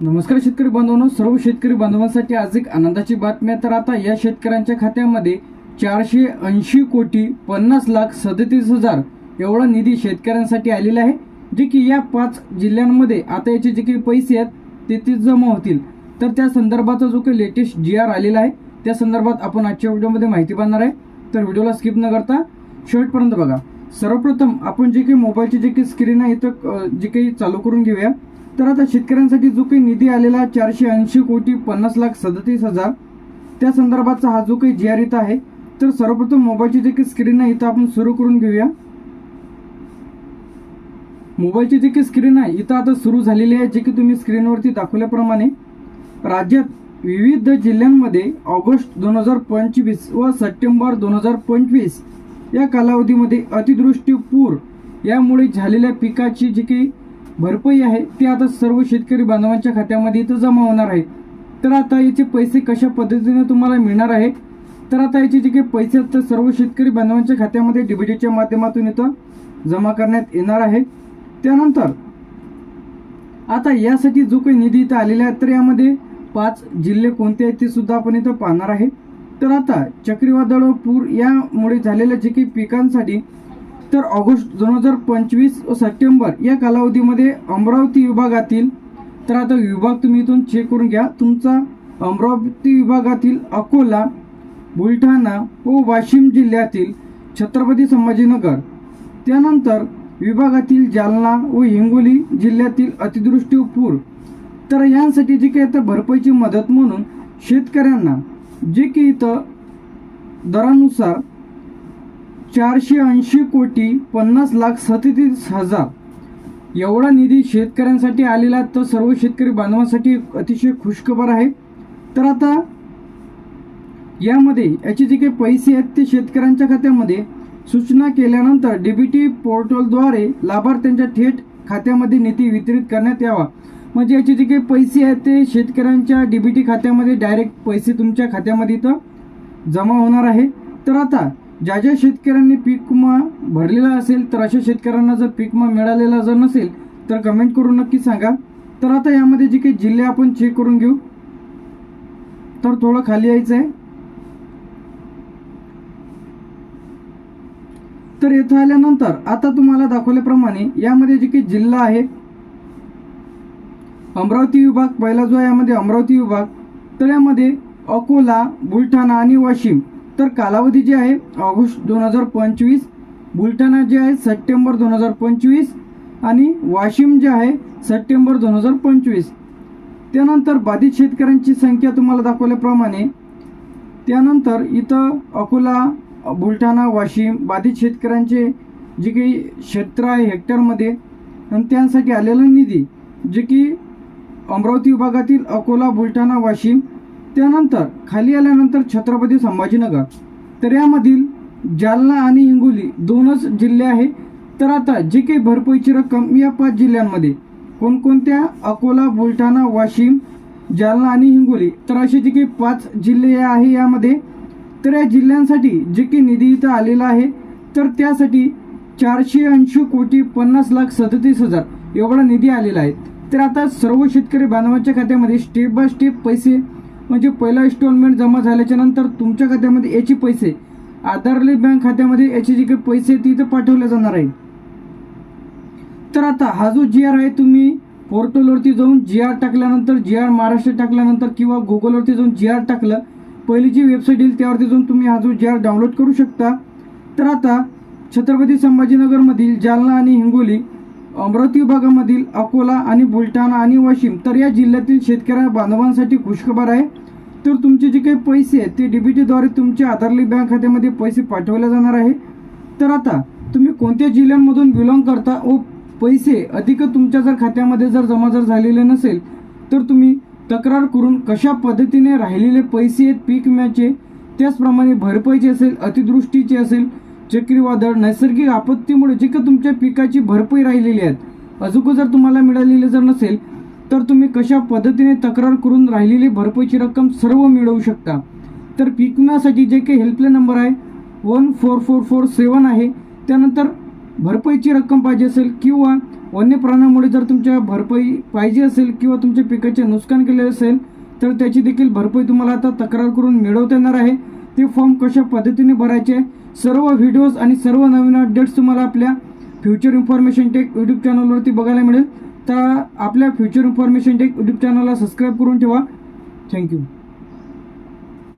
नमस्कार शेतकरी बांधवांनो सर्व शेतकरी बांधवांसाठी आज एक आनंदाची बातमी तर आता या शेतकऱ्यांच्या खात्यामध्ये चारशे ऐंशी कोटी पन्नास लाख सदतीस हजार एवढा निधी शेतकऱ्यांसाठी आलेला आहे जे की या पाच जिल्ह्यांमध्ये आता याचे जे काही पैसे आहेत ते ते जमा होतील. तर त्या संदर्भाचा जो काही लेटेस्ट जी आर आलेला आहे त्या संदर्भात आपण आजच्या व्हिडिओमध्ये माहिती पाहणार आहे. तर व्हिडिओला स्किप न करता शेवटपर्यंत बघा. सर्वप्रथम आपण जे काही मोबाईलची जे काही स्क्रीन आहे तर जे काही चालू करून घेऊया. तर आता शेतकऱ्यांसाठी जो काही निधी आलेला चारशे ऐंशी कोटी पन्नास लाख सदतीस हजार त्या संदर्भाचा हा जो काही जी आर इथं आहे तर सर्वप्रथम मोबाईलची जे काही स्क्रीन आहे इथं आपण सुरू करून घेऊया. मोबाईलची जी काही स्क्रीन आहे इथं आता सुरू झालेली आहे जे की तुम्ही स्क्रीनवरती दाखवल्याप्रमाणे. राज्यात विविध जिल्ह्यांमध्ये ऑगस्ट दोन हजार पंचवीस व सप्टेंबर दोन हजार पंचवीस या कालावधीमध्ये अतिवृष्टी पूर यामुळे झालेल्या पिकाची जी काही भरपाई आहे. ती आता सर्व शेतकरी बांधवांच्या खात्यामध्ये इथं जमा होणार आहे तर आता याचे पैसे कशा पद्धतीने तुम्हाला मिळणार आहे तर आता याचे जे काही पैसे आहेत तर सर्व शेतकरी बांधवांच्या खात्यामध्ये डीबीटीच्या माध्यमातून इथं जमा करण्यात येणार आहे. त्यानंतर आता यासाठी जो काही निधी इथं आलेला आहे तर यामध्ये पाच जिल्हे कोणते आहेत ते सुद्धा आपण इथं पाहणार आहे. तर आता चक्रीवादळ व पूर यामुळे झालेल्या जे काही पिकांसाठी तर ऑगस्ट दोन हजार पंचवीस व सप्टेंबर या कालावधीमध्ये अमरावती विभागातील तर आता विभाग तुम्ही इथून चेक करून घ्या. तुमचा अमरावती विभागातील अकोला बुलढाणा व वाशिम जिल्ह्यातील छत्रपती संभाजीनगर. त्यानंतर विभागातील जालना व हिंगोली जिल्ह्यातील अतिदृष्टी पूर तर यांसाठी जे काही आता भरपाईची मदत म्हणून शेतकऱ्यांना जे की इथं दरानुसार चारशे ऐंशी कोटी पन्नास लाख सत्तेतीस हजार. एवढा निधी शेतकऱ्यांसाठी आलेला तर सर्व शेतकरी बांधवांसाठी अतिशय खुशखबर आहे. तर आता यामध्ये याचे जे काही पैसे आहेत ते शेतकऱ्यांच्या खात्यामध्ये सूचना केल्यानंतर डीबीटी पोर्टलद्वारे लाभार्थ्यांच्या थेट खात्यामध्ये निधी वितरित करण्यात यावा. म्हणजे याचे जे काही पैसे आहेत ते शेतकऱ्यांच्या डीबीटी खात्यामध्ये डायरेक्ट पैसे तुमच्या खात्यामध्ये इथं जमा होणार आहे. तर आता ज्या ज्या शेतकऱ्यांनी पीक विमा भरलेला असेल तर अशा शेतकऱ्यांना जर पीक विमा मिळालेला जर नसेल तर कमेंट करून नक्की सांगा. तर आता यामध्ये जे काही जिल्हे आपण चेक करून घेऊ. तर थोडं खाली यायचं आहे तर येथे आल्यानंतर आता तुम्हाला दाखवल्याप्रमाणे यामध्ये जे काही जिल्हा आहे अमरावती विभाग पहिला जो आहे यामध्ये अमरावती विभाग तर यामध्ये अकोला बुलढाणा आणि वाशिम. तर कालावधी जे आहे ऑगस्ट दोन हजार पंचवीस बुलढाणा जे आहे सप्टेंबर दोन हजार पंचवीस आणि वाशिम जे आहे सप्टेंबर दोन हजार पंचवीस. त्यानंतर बाधित शेतकऱ्यांची संख्या तुम्हाला दाखवल्याप्रमाणे त्यानंतर इथं अकोला बुलढाणा वाशिम बाधित शेतकऱ्यांचे जे काही क्षेत्र आहे हेक्टरमध्ये आणि त्यांसाठी आलेला निधी जे की अमरावती विभागातील अकोला बुलढाणा वाशिम त्यानंतर खाली आल्यानंतर छत्रपती संभाजीनगर. तर यामधील जालना आणि हिंगोली दोनच जिल्हे आहे तर आता जे काही भरपाईची रक्कम या पाच जिल्ह्यांमध्ये कोणकोणत्या अकोला बुलढाणा वाशिम जालना आणि हिंगोली तर असे जे काही पाच जिल्हे आहे यामध्ये तर या जिल्ह्यांसाठी जे काही निधी इथं आलेला आहे तर त्यासाठी चारशे ऐंशी कोटी पन्नास लाख सदतीस हजार एवढा निधी आलेला आहे. तर आता सर्व शेतकरी बांधवांच्या खात्यामध्ये स्टेप बाय स्टेप पैसे म्हणजे पहिला इन्स्टॉलमेंट जमा झाल्याच्यानंतर तुमच्या खात्यामध्ये याचे पैसे आधारली बँक खात्यामध्ये याचे जे काही पैसे आहेत पाठवले जाणार आहे तर आता हा जो जी आर आहे तुम्ही पोर्टलवरती जाऊन जी आर टाकल्यानंतर जी आर महाराष्ट्र टाकल्यानंतर किंवा गुगलवरती जाऊन जी आर टाकलं पहिली जी वेबसाईट येईल त्यावरती जाऊन तुम्ही हा जो जी आर डाउनलोड करू शकता. तर आता छत्रपती संभाजीनगरमधील जालना आणि हिंगोली अमरावती विभागामधील अकोला आणि बुलढाणा आणि वाशिम तर या जिल्ह्यातील शेतकऱ्या बांधवांसाठी खुशखबर आहे. तर तुमचे जे काही पैसे आहेत ते डीबीटीद्वारे तुमच्या आधारली बँक खात्यामध्ये पैसे पाठवले जाणार आहे. तर आता तुम्ही कोणत्या जिल्ह्यांमधून बिलॉंग करता व पैसे अधिक तुमच्या जर खात्यामध्ये जर जमा जर झालेले नसेल तर तुम्ही तक्रार करून कशा पद्धतीने राहिलेले पैसे आहेत पीक विम्याचे त्याचप्रमाणे भरपाईचे असेल अतिदृष्टीचे असेल चक्रीवादळ नैसर्गिक आपत्तीमुळे जे का तुमच्या पिकाची भरपाई राहिलेली आहेत अजून जर तुम्हाला मिळालेली जर नसेल तर तुम्ही कशा पद्धतीने तक्रार करून राहिलेली भरपाईची रक्कम सर्व मिळवू शकता? तर पीक विम्यासाठी जे काही हेल्पलाईन नंबर आहे one four four four seven आहे. त्यानंतर भरपाईची रक्कम पाहिजे असेल किंवा वन्य प्राण्यामुळे जर तुमच्या भरपाई पाहिजे असेल किंवा तुमच्या पिकाचे नुकसान केले असेल तर त्याची देखील भरपाई तुम्हाला आता तक्रार करून मिळवता येणार आहे. ते फॉर्म कशा पद्धतीने भरायचे? सर्व व्हिडिओज आणि सर्व नवीन अपडेट्स तुम्हाला आपल्या फ्युचर इन्फॉर्मेशन टेक यूट्यूब चॅनलवरती बघायला मिळेल. तर आपल्या फ्युचर इन्फॉर्मेशन टेक यूट्यूब चॅनलला सबस्क्राईब करून ठेवा. Thank you